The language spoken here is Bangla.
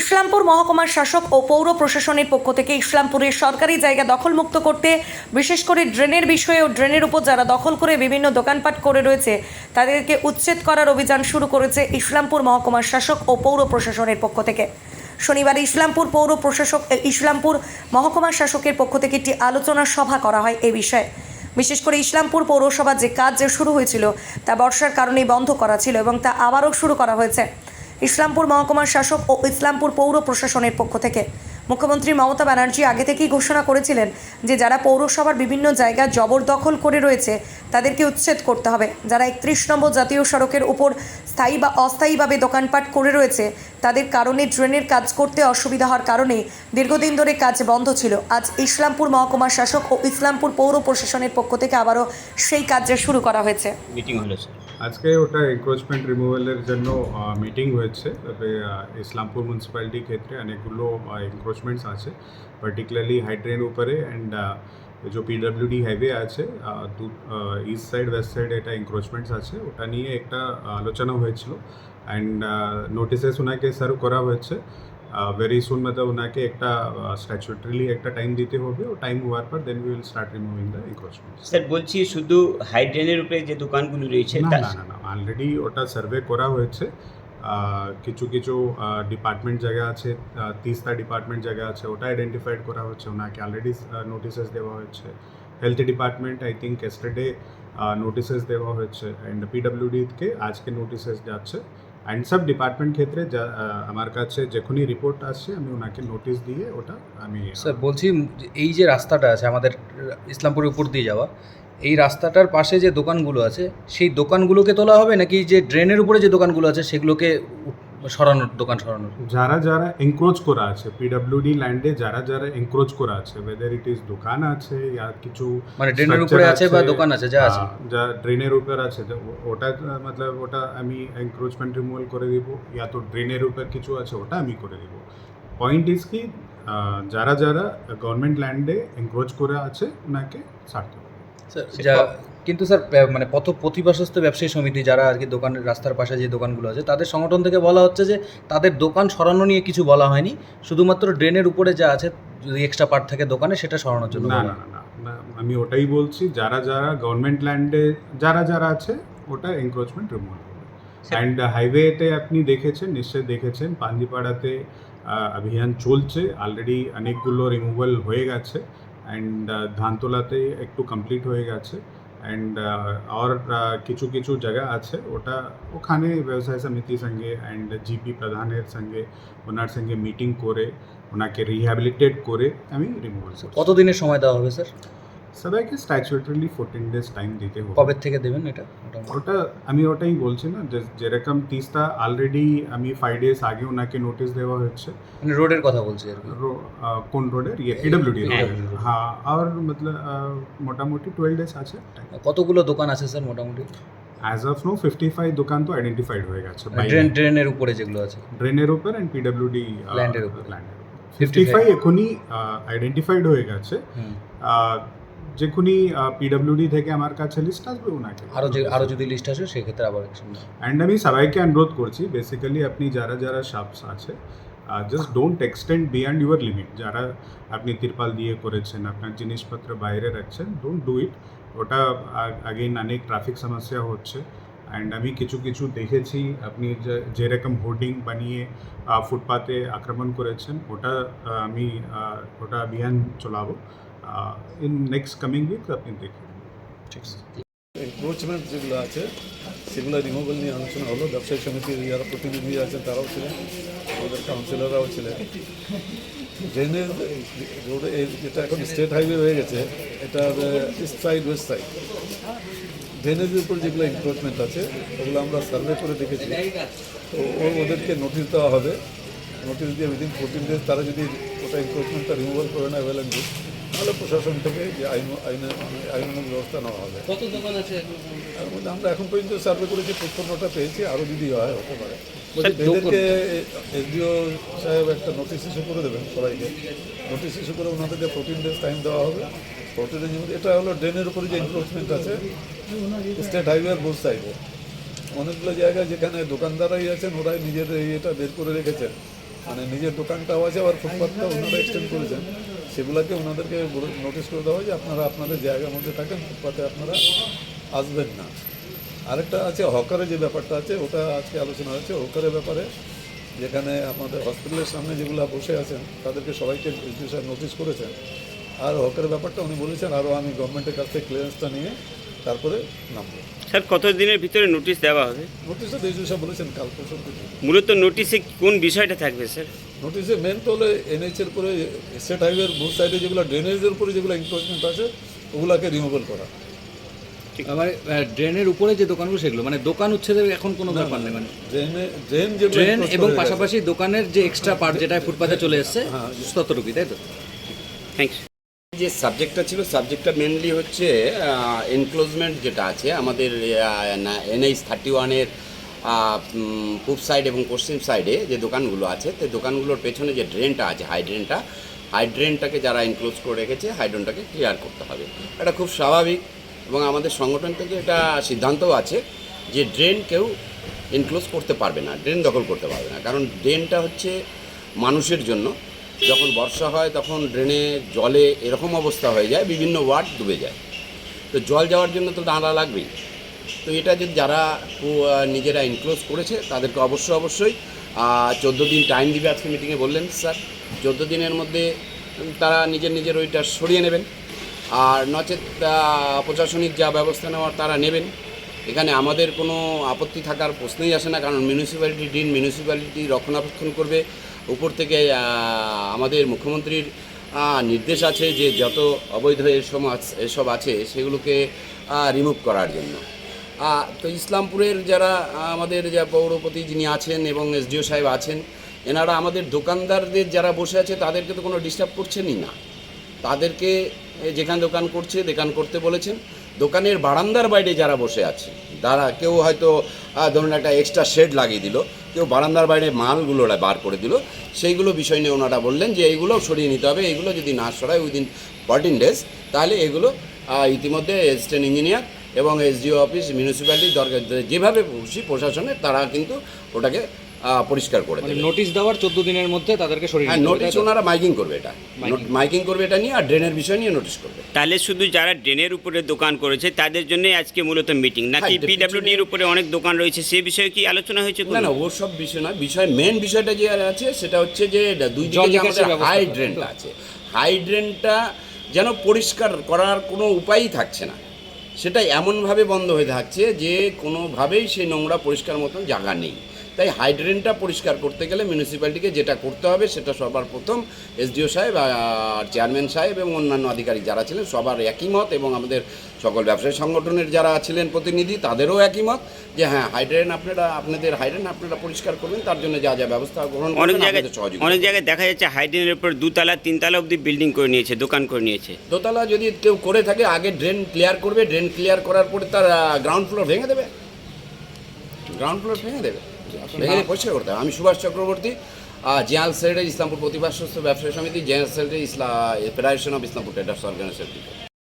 ইসলামপুর মহকুমার শাসক ও পৌর প্রশাসনের পক্ষ থেকে ইসলামপুরের সরকারি জায়গা দখলমুক্ত করতে, বিশেষ করে ড্রেনের বিষয়ে ও ড্রেনের উপর যারা দখল করে বিভিন্ন দোকানপাট করে রয়েছে, তাদেরকে উচ্ছেদ করার অভিযান শুরু করেছে ইসলামপুর মহকুমার শাসক ও পৌর প্রশাসনের পক্ষ থেকে। শনিবার ইসলামপুর পৌর প্রশাসক ইসলামপুর মহকুমা শাসকের পক্ষ থেকে একটি আলোচনা সভা করা হয় এই বিষয়ে। বিশেষ করে ইসলামপুর পৌরসভা যে কাজ যে শুরু হয়েছিল, তা বর্ষার কারণেই বন্ধ করা ছিল এবং তা আবারও শুরু করা হয়েছে। ইসলামপুর মহকুমার শাসক ও ইসলামপুর পৌর প্রশাসনের পক্ষ থেকে। মুখ্যমন্ত্রী মমতা ব্যানার্জি আগে থেকেই ঘোষণা করেছিলেন যে, যারা পৌরসভার বিভিন্ন জায়গা জবরদখল করে রয়েছে, তাদেরকে উচ্ছেদ করতে হবে। যারা একত্রিশ নম্বর জাতীয় সড়কের উপর স্থায়ী বা অস্থায়ীভাবে দোকানপাট করে রয়েছে, তাদের কারণে ড্রেনের কাজ করতে অসুবিধা হওয়ার কারণে দীর্ঘদিন ধরে কাজ বন্ধ ছিল। আজ ইসলামপুর মহকুমার শাসক ও ইসলামপুর পৌর প্রশাসনের পক্ষ থেকে আবারও সেই কাজ শুরু করা হয়েছে। মিটিং হলো আজকে ওটা এনক্রোচমেন্ট রিমুভালের জন্য মিটিং হয়েছে। তবে আহ, ইসলামপুর মিউনিসিপ্যালিটির ক্ষেত্রে অনেকগুলো এনক্রোচমেন্টস আছে পার্টিকুলারলি হাইড্রেন উপরে অ্যান্ড যে পিডব্লিউডি হাইওয়ে আছে ইস্ট সাইড ওয়েস্ট সাইড এটা এনক্রোচমেন্টস আছে। ওটা নিয়ে একটা আলোচনা হয়েছিল অ্যান্ড নোটিসেস ওনাকে সার্ভ করা হয়েছে। ভেরি সুন মতলব ওনাকে একটা স্ট্যাচুটারিলি একটা টাইম দিতে হবে। ও টাইম হওয়ার পর then we will start removing the encroachments sir বলছি শুধু হাইড্রেনের উপরে যে দোকানগুলো রয়েছে না না না অলরেডি ওটা সার্ভে করা হয়েছে। কিছু কিছু ডিপার্টমেন্ট জায়গা আছে তিস্তা ডিপার্টমেন্ট জায়গা আছে ওটা আইডেন্টিফাইড করা হচ্ছে ওনাকে অলরেডি নোটিসেস দেওয়া হয়েছে। Health department I think yesterday notices দেওয়া হয়েছে। অ্যান্ড পিডব্লিউডিকে আজকে নোটিসেস যাচ্ছে। অ্যান্ড সব ডিপার্টমেন্ট ক্ষেত্রে যা আমার কাছে যখনই রিপোর্ট আসছে, আমি ওনাকে নোটিস দিয়ে ওটা আমি স্যার, বলছি এই যে রাস্তাটা আছে আমাদের ইসলামপুরের উপর দিয়ে যাওয়া, এই রাস্তাটার পাশে যে দোকানগুলো আছে, সেই দোকানগুলোকে তোলা হবে নাকি যে ড্রেনের উপরে যে দোকানগুলো আছে, সেগুলোকে সরানোর দোকান সরানোর। যারা যারা এনক্রোচ করা আছে পিডব্লিউডি ল্যান্ডে যারা যারা এনক্রোচ করা আছে ওয়েদার ইট ইজ দোকান আছে ইয়া কিছু মানে ড্রেনের উপরে আছে বা দোকান আছে যা আছে। হ্যাঁ, যা ড্রেনের উপর আছে তো ওটা মতলব ওটা আমি এনক্রোচমেন্ট রিমুভাল করে দিব ইয়া তো ড্রেনের উপর কিছু আছে ওটা আমি করে দিব। পয়েন্ট ইজ কি যারা যারা গভর্নমেন্ট ল্যান্ডে এনক্রোচ করে আছে ওনাকে ছাড়তে হবে। স্যার, যা কিন্তু স্যার মানে পথ প্রতিবাসস্থ ব্যবসায়ী সমিতি যারা আর কি দোকানের রাস্তার পাশে যে দোকানগুলো আছে তাদের সংগঠন থেকে বলা হচ্ছে যে তাদের দোকান সরানো নিয়ে কিছু বলা হয়নি। শুধুমাত্র ড্রেনের উপরে যা আছে যদি এক্সট্রা পার্ট থাকে দোকানে সেটা সরানোর জন্য না না না না না, আমি ওটাই বলছি যারা যারা গভর্নমেন্ট ল্যান্ডে যারা যারা আছে ওটা এনক্রোচমেন্ট রিমুভ অ্যান্ড হাইওয়েতে আপনি দেখেছেন নিশ্চয়ই দেখেছেন পাঞ্জিপাড়াতে অভিযান চলছে অলরেডি অনেকগুলো রিমুভাল হয়ে গেছে অ্যান্ড ধানতলাতে একটু কমপ্লিট হয়ে গেছে। অ্যান্ড আর কিছু কিছু জায়গা আছে। ওটা ওখানে ব্যবসায় সমিতির সঙ্গে অ্যান্ড জিপি প্রধানের সঙ্গে, ওনার সঙ্গে মিটিং করে, ওনাকে রিহ্যাবিলিটেট করে আমি রিমুভাল কতদিনের সময় দেওয়া হবে স্যার সবাইকে স্ট্যাচুটারিলি ফোরটিন ডেজ টাইম দিতে হবে। কবে থেকে দেবেন এটা? ওটা আমি ওটাই বলছি না যে যেরকম তিস্তা অলরেডি আমি ফাইভ ডেজ আগে ওনাকে নোটিশ দেওয়া হচ্ছে মানে রোডের কথা বলছি আর কোন রোডের ইয়ে পিডব্লিউডি হ্যাঁ। হ্যাঁ আর মতলব মোটামুটি টুয়েলভ ডেজ আছে। কতগুলো দোকান আছে স্যার মোটামুটি? As of now fifty five দোকান তো আইডেন্টিফাইড হয়ে গেছে ড্রেন ড্রেনের উপরে যেগুলো আছে। ড্রেনের উপর অ্যান্ড পিডব্লিউডি এর উপর। ল্যান্ডের উপর। ফিফটি ফাইভ এখনই আইডেন্টিফাইড হয়ে গেছে। আহ, পিডব্লিউডি থেকে আমার কাছে লিস্ট আসবে ওনাকে। আরও যে আরও যদি লিস্ট আসে সেক্ষেত্রে আবার। অ্যান্ড আমি সবাইকে অনুরোধ করছি বেসিক্যালি আপনি যারা যারা শপস আছে just don't extend beyond your limit যারা আপনি তিরপাল দিয়ে করেছেন আপনার জিনিসপত্র বাইরে রাখছেন ডোন্ট ডু ইট ওটা আগেন অনেক ট্রাফিক সমস্যা হচ্ছে। অ্যান্ড আমি কিছু কিছু দেখেছি আপনি যে- যেরকম হোর্ডিং বানিয়ে ফুটপাতে আক্রমণ করেছেন ওটা আমি ওটা অভিযান চলাবো। ইন নেক্সট কামিং উইক আপনি দেখে ঠিক আছে। এনক্রোচমেন্ট যেগুলো আছে, সেগুলো রিমুভাল নিয়ে আলোচনা হলো। ব্যবসায়ী সমিতির যারা প্রতিনিধি আছেন, তারাও ছিলেন। আমাদের কাউন্সিলররাও ছিলেন। ড্রেনেজ রোডে যেটা এখন স্টেট হাইওয়ে হয়ে গেছে এটা ইস্ট সাইড ওয়েস্ট সাইড ড্রেনেজের উপর যেগুলো এনক্রোচমেন্ট আছে, ওগুলো আমরা সার্ভে করে দেখেছি। তো ওদেরকে নোটিশ দেওয়া হবে। নোটিশ দিয়ে উইদিন ফোরটিন ডেজ তারা যদি ওটা এনক্রোচমেন্টটা রিমুভাল করে নেয় ওয়েল অ্যান্ড গুড তাহলে প্রশাসন থেকে যে আইন আইন আইনানুগ ব্যবস্থা নেওয়া হবে। তার মধ্যে আমরা এখন পর্যন্ত সার্ভে করেছি পঁচপন্নটা পেয়েছি আরও যদি হয় হতে পারে। এদেরকে এসডিও সাহেব একটা নোটিশ ইস্যু করে দেবেন সবাইকে। নোটিশ ইস্যু করে ওনাদেরকে ফোরটিন ডেজ টাইম দেওয়া হবে ফোরটিন ডেজ এটা হলো ড্রেনের উপরে যে এনক্রোচমেন্ট আছে স্টেট হাইওয়ে বোথ সাইডে। অনেকগুলো জায়গায় যেখানে দোকানদারাই আছেন ওরাই নিজের এটা বের করে রেখেছেন। মানে নিজের দোকানটাও আছে আবার ফুটপাথটাও ওনারা এক্সটেন্ড করেছেন। সেগুলোকে ওনাদেরকে নোটিশ করে দেওয়া হয় যে আপনারা আপনাদের জায়গার মধ্যে থাকেন, ফুটপাতে আপনারা আসবেন না। আরেকটা আছে, হকারের যে ব্যাপারটা আছে, ওটা আজকে আলোচনা হয়েছে। হকারের ব্যাপারে যেখানে আমাদের হসপিটালের সামনে যেগুলো বসে আছেন, তাদেরকে সবাইকে নোটিশ করেছেন। আর হকারের ব্যাপারটা উনি বলেছেন আরও আমি গভর্নমেন্টের কাছ থেকে ক্লিয়ারেন্সটা নিয়ে তারপরে নামবো। স্যার কত দিনের ভিতরে নোটিশ দেওয়া হবে? নোটিশটা এসডি সাহেব বলেছেন কাল পরশু মূলত নোটিশে কোন বিষয়টা থাকবে স্যার? নোটিশে মেন তো হলো এনএইচের উপরে স্টেট হাইওয়ের বহু সাইডে যেগুলো ড্রেনেজের উপরে যেগুলো এনক্রোচমেন্ট আছে ওগুলোকে রিমুভাল করা। মানে ড্রেনের উপরে যে দোকানগুলো সেগুলো মানে দোকান উচ্ছেদের এখন কোনো ব্যাপার নেই মানে ড্রেনে ড্রেন যেগুলো ড্রেন এবং পাশাপাশি দোকানের যে এক্সট্রা পার্ট যেটা ফুটপাতে চলে এসছে ততটুকুই তাই তো? থ্যাংকস যে সাবজেক্টটা ছিল, সাবজেক্টটা মেনলি হচ্ছে এনক্লোজমেন্ট যেটা আছে, আমাদের এনএইচ থার্টি ওয়ানের পূব সাইড এবং পশ্চিম সাইডে যে দোকানগুলো আছে, তো দোকানগুলোর পেছনে যে ড্রেনটা আছে হাইড্রেনটা হাইড্রেনটাকে যারা এনক্লোজ করে রেখেছে হাইড্রেনটাকে ক্লিয়ার করতে হবে। এটা খুব স্বাভাবিক এবং আমাদের সংগঠন থেকে এটা সিদ্ধান্তও আছে যে ড্রেন কেউ এনক্লোজ করতে পারবে না ড্রেন দখল করতে পারবে না। কারণ ড্রেনটা হচ্ছে মানুষের জন্য। যখন বর্ষা হয়, তখন ড্রেনে জলে এরকম অবস্থা হয়ে যায়, বিভিন্ন ওয়ার্ড ডুবে যায়। তো জল যাওয়ার জন্য তো দাঁড়া লাগবেই। তো এটা যদি যারা নিজেরা ইনক্লোজ করেছে, তাদেরকে অবশ্যই অবশ্যই চোদ্দ দিন টাইম দিবে আজকে মিটিংয়ে বললেন স্যার। চোদ্দ দিনের মধ্যে তারা নিজের নিজের ওইটা সরিয়ে নেবেন। আর নচেত প্রশাসনিক যা ব্যবস্থা নেওয়ার তারা নেবেন। এখানে আমাদের কোনো আপত্তি থাকার প্রশ্নই আসে না, কারণ মিউনিসিপ্যালিটি ডিন মিউনিসিপ্যালিটি রক্ষণাবেক্ষণ করবে। উপর থেকে আমাদের মুখ্যমন্ত্রীর নির্দেশ আছে যে যত অবৈধ এসব এসব আছে সেগুলোকে রিমুভ করার জন্য। তো ইসলামপুরের যারা আমাদের যা পৌরপতি যিনি আছেন এবং এসডিও সাহেব আছেন, এনারা আমাদের দোকানদারদের যারা বসে আছে তাদেরকে তো কোনো ডিস্টার্ব করছেনই না। তাদেরকে যেখানে দোকান করছে দোকান করতে বলেছেন। দোকানের বারান্দার বাইরে যারা বসে আছে তারা কেউ হয়তো ধরুন একটা এক্সট্রা শেড লাগিয়ে দিল, কেউ বারান্দার বাইরে মালগুলো বার করে দিল, সেইগুলো বিষয় নিয়ে ওনারা বললেন যে এইগুলো সরিয়ে নিতে হবে, এইগুলো যদি না সরায় উইদিন ফর্টিন ডেজ তাহলে এগুলো ইতিমধ্যে এসিস্ট্যান্ট ইঞ্জিনিয়ার এবং এসডিও অফিস মিউনিসিপ্যালিটি দরকার, যেভাবে খুশি প্রশাসনের তারা কিন্তু ওটাকে পরিষ্কার করে মানে দেবে। নোটিশ দেওয়ার চোদ্দ দিনের মধ্যে তাদেরকে সরিয়ে হ্যাঁ নোটিশ ওনারা মাইকিং করবে এটা। মাইকিং করবে এটা নিয়ে আর ড্রেনের বিষয় নিয়ে নোটিশ করবে। তাহলে শুধু যারা ড্রেনের উপরে দোকান করেছে তাদের জন্যই আজকে মূলত মিটিং নাকি হ্যাঁ, পিডাব্লিউডির উপরে অনেক দোকান রয়েছে সে বিষয়ে কি আলোচনা হয়েছে না? না ও সব বিষয় না বিষয় মেন বিষয়টা যে আছে সেটা হচ্ছে যে দুই হাই ড্রেনটা আছে। হাই ড্রেনটা যেন পরিষ্কার করার কোনো উপায়ই থাকছে না। সেটা এমনভাবে বন্ধ হয়ে থাকছে যে কোনোভাবেই সেই নোংরা পরিষ্কার মতন জায়গা নেই। তাই হাইড্রেনটা পরিষ্কার করতে গেলে মিউনিসিপ্যালিটিকে যেটা করতে হবে সেটা সবার প্রথম এসডিও সাহেব আর চেয়ারম্যান সাহেব এবং অন্যান্য আধিকারিক যারা ছিলেন সবার একই মত এবং আমাদের সকল ব্যবসায়ী সংগঠনের যারা ছিলেন প্রতিনিধি তাদেরও একই মত যে হ্যাঁ হাইড্রেন আপনারা আপনাদের হাইড্রেন আপনারা পরিষ্কার করবেন তার জন্য যা যা ব্যবস্থা গ্রহণ অনেক জায়গায় অনেক জায়গায় দেখা যাচ্ছে হাইড্রেনের উপর দুতলা তিনতলা অবধি বিল্ডিং করে নিয়েছে দোকান করে নিয়েছে। দোতলা যদি কেউ করে থাকে আগে ড্রেন ক্লিয়ার করবে ড্রেন ক্লিয়ার করার পরে তার গ্রাউন্ড ফ্লোর ভেঙে দেবে। গ্রাউন্ড ফ্লোর ভেঙে দেবে। দিয়ে পরিষ্কার করতে হবে আমি সুভাষ চক্রবর্তী জেনারেল সেক্রেটারি ইসলামপুর প্রতিবাদ সুস্থ ব্যবসায়ী সমিতি general secretary Islam federation of Islampur traders organisation